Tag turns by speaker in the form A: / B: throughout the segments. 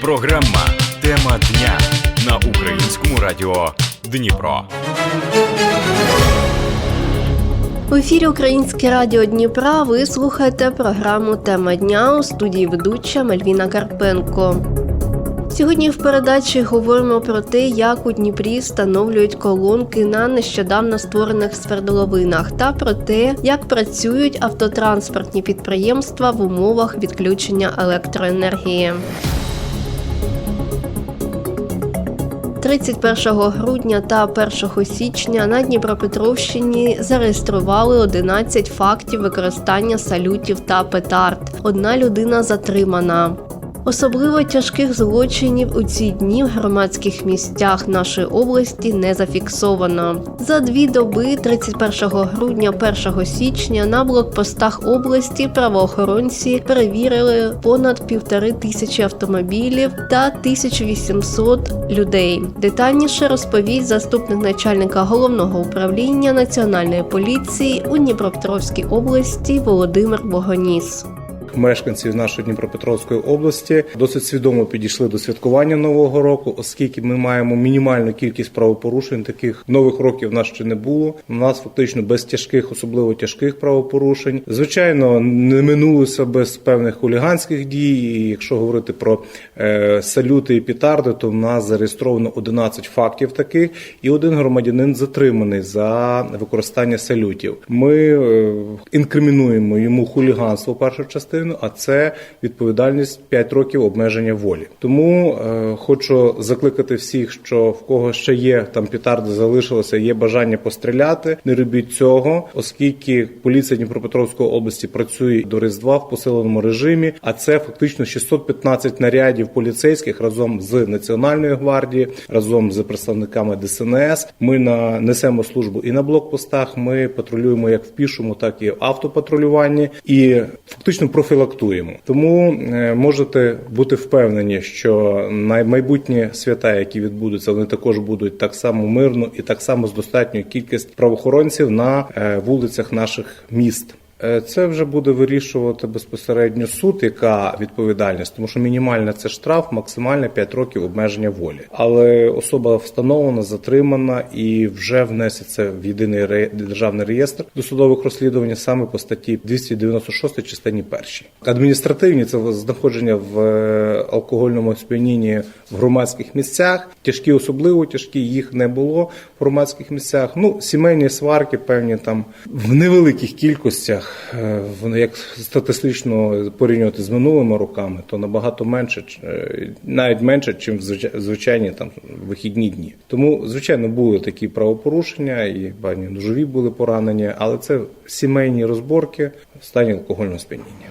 A: Програма Тема дня на українському радіо Дніпро.
B: В ефірі Українське радіо Дніпра. Ви слухаєте програму Тема дня у студії ведуча Мальвіна Карпенко. Сьогодні в передачі говоримо про те, як у Дніпрі встановлюють колонки на нещодавно створених свердловинах, та про те, як працюють автотранспортні підприємства в умовах відключення електроенергії. 31 грудня та 1 січня на Дніпропетровщині зареєстрували 11 фактів використання салютів та петард. Одна людина затримана. Особливо тяжких злочинів у ці дні в громадських місцях нашої області не зафіксовано. За дві доби, 31 грудня, 1 січня, на блокпостах області правоохоронці перевірили понад півтори тисячі автомобілів та 1800 людей. Детальніше розповість заступник начальника головного управління національної поліції у Дніпропетровській області Володимир Богоніс.
C: Мешканці нашої Дніпропетровської області досить свідомо підійшли до святкування нового року, оскільки ми маємо мінімальну кількість правопорушень. Таких нових років в нас ще не було. У нас фактично без тяжких, особливо тяжких правопорушень. Звичайно, не минулося без певних хуліганських дій. І якщо говорити про е, салюти і пітарди, то в нас зареєстровано 11 фактів таких, і один громадянин затриманий за використання салютів. Ми е, інкримінуємо йому хуліганство першу частину, а це відповідальність 5 років обмеження волі. Тому е, хочу закликати всіх, що в кого ще є там пітарди залишилося, є бажання постріляти. Не робіть цього, оскільки поліція Дніпропетровської області працює до Різдва в посиленому режимі. А це фактично 615 нарядів поліцейських разом з Національною гвардією, разом з представниками ДСНС. Ми на несемо службу і на блокпостах. Ми патрулюємо як в пішому, так і в автопатрулюванні, і фактично профілактуємо. Тому е, можете бути впевнені, що майбутні свята, які відбудуться, вони також будуть так само мирно і так само з достатньою кількістю правоохоронців на е, вулицях наших міст. Е, Це вже буде вирішувати безпосередньо суд, яка відповідальність, тому що мінімальна це штраф, максимальна 5 років обмеження волі. Але особа встановлена, затримана і вже внесеться в єдиний державний реєстр досудових розслідувань саме по статті 296 частині першій. Адміністративні це знаходження в е, алкогольному сп'янінні в громадських місцях. Тяжкі, особливо тяжкі, їх не було в громадських місцях. Ну, сімейні сварки, певні там в невеликих кількостях. Е, Вони як статистично порівнювати з минулими роками, то набагато менше, е, навіть менше, ніж в звичайні там вихідні дні. Тому, звичайно, були такі правопорушення, і бані ножові були поранені, але це сімейні розборки в стані алкогольного сп'яніння.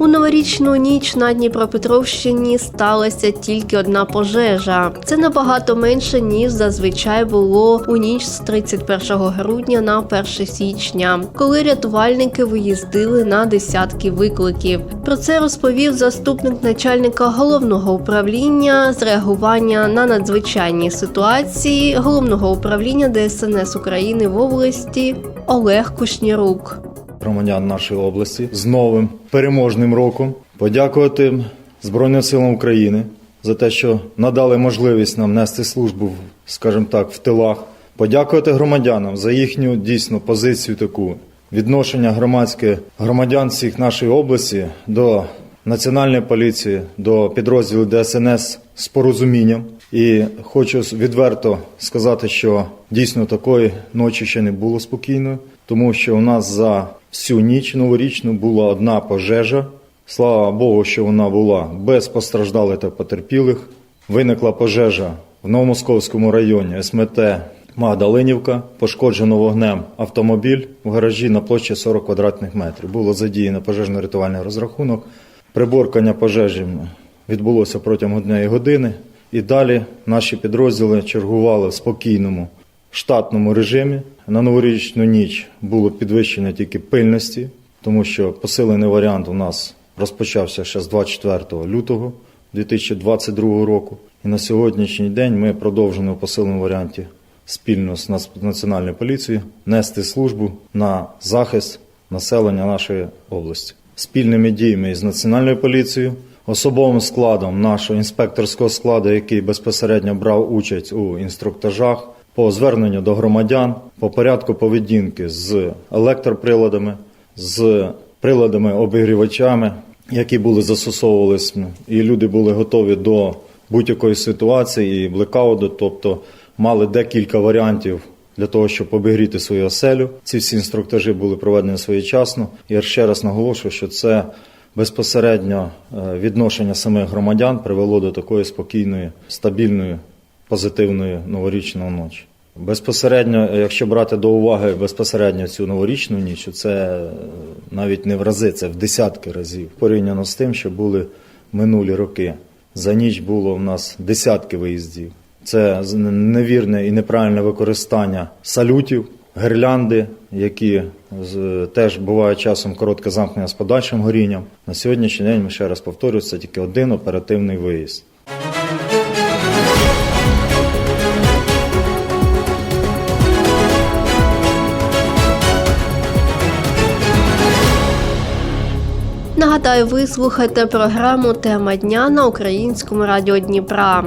B: У новорічну ніч на Дніпропетровщині сталася тільки одна пожежа. Це набагато менше ніж зазвичай було у ніч з 31 грудня на 1 січня, коли рятувальники виїздили на десятки викликів. Про це розповів заступник начальника головного управління з реагування на надзвичайні ситуації головного управління ДСНС України в області Олег Кушнірук.
D: Громадян нашої області з новим переможним роком. Подякувати Збройним силам України за те, що надали можливість нам нести службу, скажімо так, в тилах. Подякувати громадянам за їхню дійсно позицію таку відношення громадське громадян всіх нашої області до національної поліції, до підрозділу ДСНС з порозумінням. І хочу відверто сказати, що дійсно такої ночі ще не було спокійною, тому що у нас за всю ніч новорічну була одна пожежа. Слава Богу, що вона була без постраждалих та потерпілих. Виникла пожежа в Новомосковському районі СМТ Магдалинівка. Пошкоджено вогнем автомобіль в гаражі на площі 40 квадратних метрів. Було задіяно пожежно-рятувальний розрахунок. Приборкання пожежі відбулося протягом однієї години. І далі наші підрозділи чергували в спокійному штатному режимі. На новорічну ніч було підвищення тільки пильності, тому що посилений варіант у нас розпочався ще з 24 лютого 2022 року. І на сьогоднішній день ми продовжуємо в посиленому варіанті спільно з Нац- Національною поліцією нести службу на захист населення нашої області. спільними діями із Національною поліцією, особовим складом нашого інспекторського складу, який безпосередньо брав участь у інструктажах, по зверненню до громадян, по порядку поведінки з електроприладами, з приладами обігрівачами, які були застосовувались, і люди були готові до будь-якої ситуації і блекауту, тобто мали декілька варіантів для того, щоб обігріти свою оселю. Ці всі інструктажі були проведені своєчасно. Я ще раз наголошую, що це безпосередньо е, відношення самих громадян привело до такої спокійної, стабільної, позитивної новорічної ночі. Безпосередньо, якщо брати до уваги безпосередньо цю новорічну ніч, це е, навіть не в рази, це в десятки разів порівняно з тим, що були минулі роки. За ніч було в нас десятки виїздів. Це невірне і неправильне використання салютів, гірлянди, які теж бувають часом коротке замкнення з подальшим горінням. На сьогоднішній день, ми ще раз повторюю, це тільки один оперативний виїзд.
B: Нагадаю, ви слухаєте програму Тема дня на українському радіо Дніпра.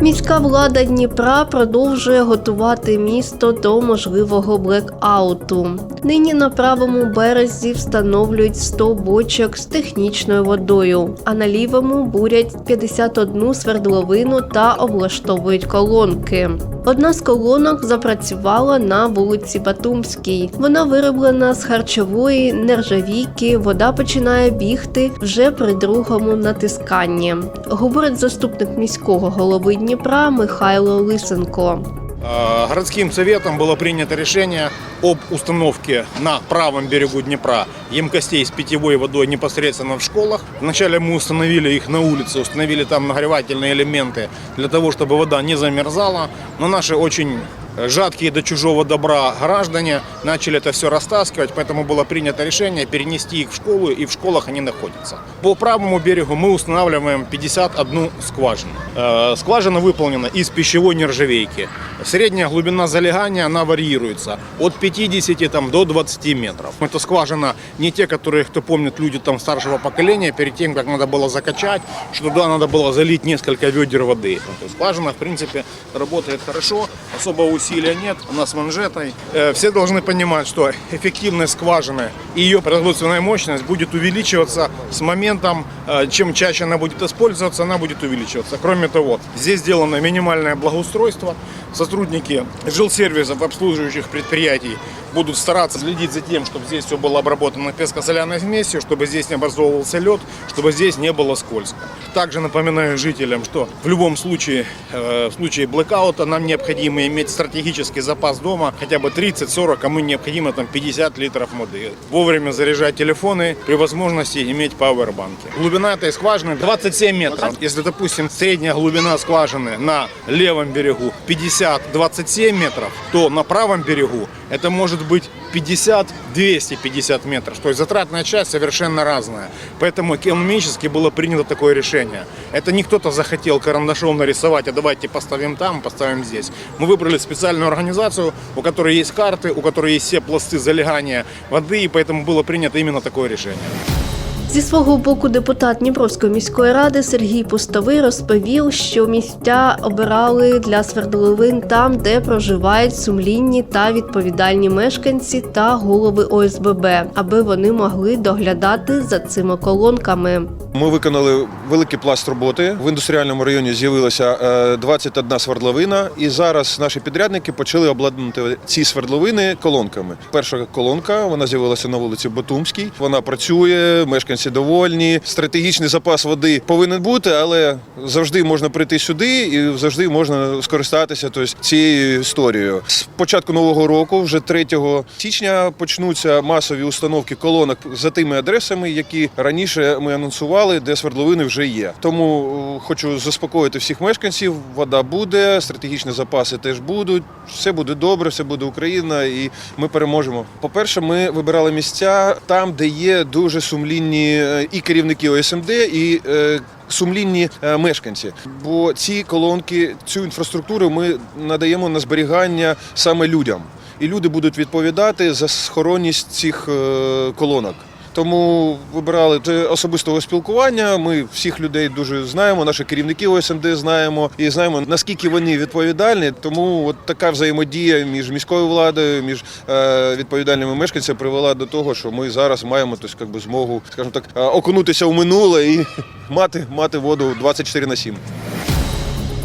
B: Міська влада Дніпра продовжує готувати місто до можливого блекауту. Нині на правому березі встановлюють 100 бочок з технічною водою, а на лівому бурять 51 свердловину та облаштовують колонки. Одна з колонок запрацювала на вулиці Батумській. Вона вироблена з харчової нержавійки. Вода починає бігти вже при другому натисканні. Говорить заступник міського голови Дніпра Михайло Лисенко.
E: Э, Городским советом было принято решение об установке на правом берегу Днепра емкостей с питьевой водой непосредственно в школах. Вначале мы установили их на улице, установили там нагревательные элементы для того, чтобы вода не замерзала. Но наши очень жадкие до чужого добра граждане начали это все растаскивать, поэтому было принято решение перенести их в школу, и в школах они находятся. По правому берегу мы устанавливаем 51 скважину. Э, Скважина выполнена из пищевой нержавейки. Средняя глубина залегания, она варьируется от 50 там, до 20 метров. Это скважина не те, которые, кто помнит, люди там старшего поколения, перед тем, как надо было закачать, что туда надо было залить несколько ведер воды. Скважина, в принципе, работает хорошо, особого усилия нет, она с манжетой. Э, Все должны понимать, что эффективность скважины и ее производственная мощность будет увеличиваться с моментом, э, чем чаще она будет использоваться, она будет увеличиваться. Кроме того, здесь сделано минимальное благоустройство. Сотрудники жилсервисов, обслуживающих предприятий будут стараться следить за тем, чтобы здесь все было обработано песко-соляной смесью, чтобы здесь не образовывался лед, чтобы здесь не было скользко. Также напоминаю жителям, что в любом случае, э, в случае блэкаута нам необходимо иметь стратегический запас дома, хотя бы 30-40, кому необходимо там 50 литров воды. Вовремя заряжать телефоны, при возможности иметь пауэрбанки. Глубина этой скважины 27 метров. Если, допустим, средняя глубина скважины на левом берегу 50-27 метров, то на правом берегу это может быть 50-250 метров. То есть затратная часть совершенно разная. Поэтому экономически было принято такое решение. Это не кто-то захотел карандашом нарисовать, а давайте поставим там, поставим здесь. Мы выбрали специальную организацию, у которой есть карты, у которой есть все пласты залегания воды, и поэтому было принято именно такое решение.
B: Зі свого боку, депутат Дніпровської міської ради Сергій Пустовий розповів, що місця обирали для свердловин там, де проживають сумлінні та відповідальні мешканці та голови ОСББ, аби вони могли доглядати за цими колонками.
F: Ми виконали великий пласт роботи. В індустріальному районі з'явилася е, 21 свердловина, і зараз наші підрядники почали обладнати ці свердловини колонками. Перша колонка вона з'явилася на вулиці Батумській. Вона працює, мешканці довольні. Стратегічний запас води повинен бути, але завжди можна прийти сюди і завжди можна скористатися тобто, цією історією. З початку нового року, вже 3 січня, почнуться масові установки колонок за тими адресами, які раніше ми анонсували, де свердловини вже є. Тому е, хочу заспокоїти всіх мешканців. Вода буде, стратегічні запаси теж будуть. Все буде добре, все буде Україна, і ми переможемо. По-перше, ми вибирали місця там, де є дуже сумлінні е, і керівники ОСМД, і е, сумлінні мешканці. Бо ці колонки, цю інфраструктуру ми надаємо на зберігання саме людям. і люди будуть відповідати за схоронність цих колонок. Тому вибирали це особистого спілкування. Ми всіх людей дуже знаємо, наших керівників ОСМД знаємо і знаємо наскільки вони відповідальні. Тому от така взаємодія між міською владою, між е, відповідальними мешканцями привела до того, що ми зараз маємо тобто, як би, змогу, скажімо так, е, окунутися у минуле і мати, мати воду 24 на 7.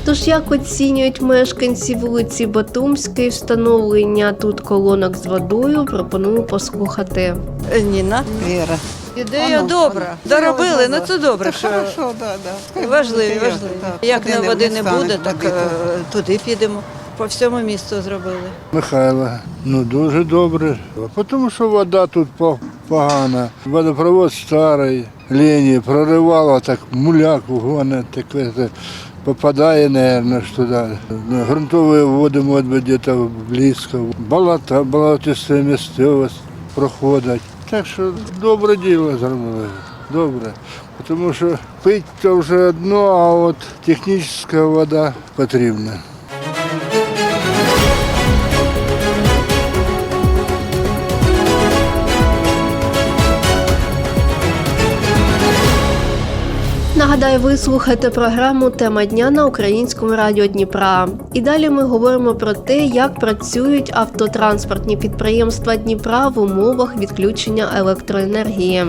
B: Тож як оцінюють мешканці вулиці Батумської встановлення тут колонок з водою, пропоную послухати.
G: Ніна.
H: Віра.
G: Ідея
H: Воно,
G: добра. Доробили, ну це добре,
H: Це
G: що
H: хорошо, да, да.
G: важливі, важливі.
H: так.
G: Як на води не буде, так
H: води,
G: е, туди підемо. По всьому місту зробили.
I: Михайла. Ну дуже добре. Тому що вода тут погана. Водопровод старий, лінії проривало, так муляк гоне, таке попадає, ж туди. На Грунтові води, може бути, десь близько. Болота, болотиста місцевість проходять. Так що добре діло зробили. Добре. Тому що пити то вже одно, а от технічна вода потрібна.
B: Нагадаю, ви слухаєте програму Тема дня на українському радіо Дніпра. І далі ми говоримо про те, як працюють автотранспортні підприємства Дніпра в умовах відключення електроенергії.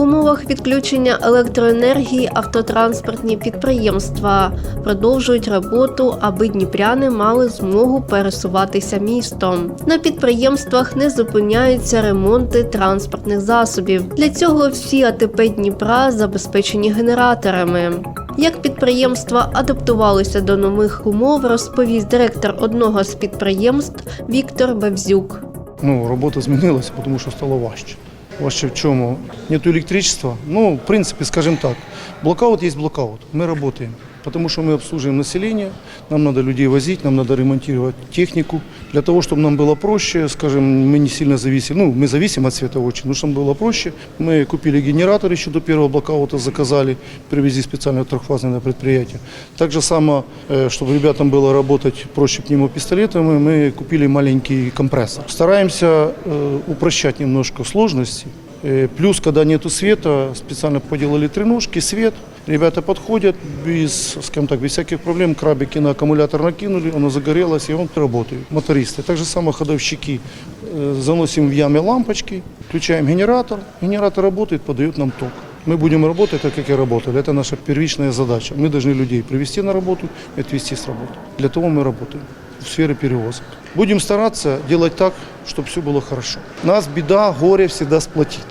B: Умовах відключення електроенергії автотранспортні підприємства продовжують роботу, аби дніпряни мали змогу пересуватися містом. На підприємствах не зупиняються ремонти транспортних засобів. Для цього всі АТП Дніпра забезпечені генераторами. Як підприємства адаптувалися до нових умов, розповість директор одного з підприємств Віктор Бевзюк.
J: Ну, робота змінилася, тому що стало важче. Важче в чому? Нету електричества. Ну, в принципе, скажем так, блокаут есть блокаут. Мы работаем Потому что мы обслуживаем население, нам надо людей возить, нам надо ремонтировать технику. Для того, чтобы нам было проще, скажем, мы не сильно зависим, ну, мы зависим от света очень, но чтобы было проще, мы купили генератор еще до первого блокаута, заказали, привезли специально трехфазное на предприятие. Так же само, э, чтобы ребятам было работать проще пневмопистолетами, мы купили маленький компрессор. Стараемся э, упрощать немножко сложности. Э, Плюс, когда нету света, специально поделали треножки, свет. Ребята подходят без, скажем так, без всяких проблем. Крабики на аккумулятор накинули, оно загорелось, и он работает. Мотористы. Так же само ходовщики. Э, Заносим в яме лампочки, включаем генератор. Генератор работает, подает нам ток. Мы будем работать так, как и работали. Это наша первичная задача. Мы должны людей привести на работу и отвезти с работы. Для того мы работаем в сфере перевозок. Будем стараться делать так, чтобы все было хорошо. Нас беда, горе всегда сплотит.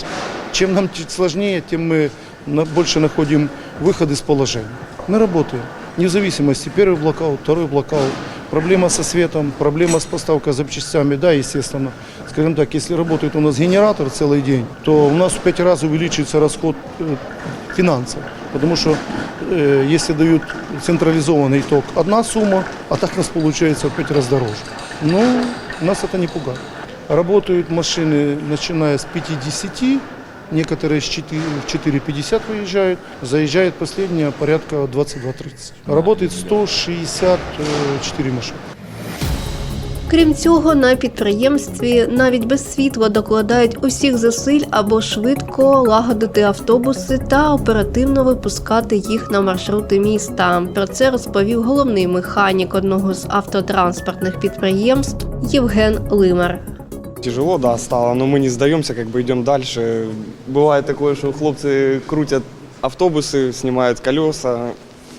J: Чем нам чуть сложнее, тем мы на- больше находим выход из положения. Мы работаем. Вне зависимости, первый блокаут, второй блокаут, проблема со светом, проблема с поставкой запчастями, да, естественно. Скажем так, если работает у нас генератор целый день, то у нас в пять раз увеличивается расход э, финансов. Потому что э, если дают централизованный ток одна сумма, а так у нас получается в пять раз дороже. Ну, нас это не пугает. Работают машины, начиная с 50, некоторые с 4 в 4,50 выезжают, заезжает последняя порядка 22-30. Работает 164 машины.
B: Крім цього, на підприємстві навіть без світла докладають усіх зусиль або швидко лагодити автобуси та оперативно випускати їх на маршрути міста. Про це розповів головний механік одного з автотранспортних підприємств Євген Лимар.
K: Тяжело, да, стало, но мы не сдаемся, как бы идем дальше. Бывает такое, что хлопцы крутят автобусы, снимают колеса,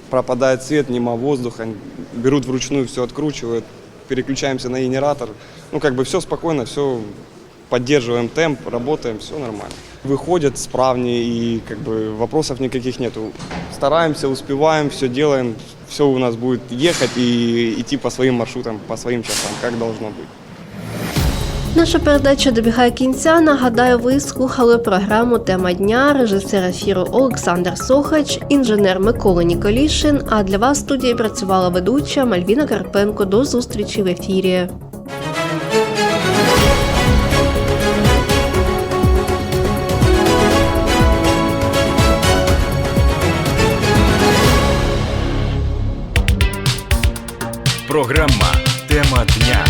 K: пропадает свет, нема воздуха, берут вручную, все откручивают, переключаемся на генератор. Ну, как бы все спокойно, все поддерживаем темп, работаем, все нормально. Выходят справнее и как бы вопросов никаких нету. Стараемся, успеваем, все делаем, все у нас будет ехать и идти по своим маршрутам, по своим часам, как должно быть.
B: Наша передача добігає кінця. Нагадаю, ви слухали програму Тема дня, режисер ефіру Олександр Сохач, інженер Микола Ніколішин. А для вас в студії працювала ведуча Мальвіна Карпенко. До зустрічі в ефірі.
A: Програма Тема дня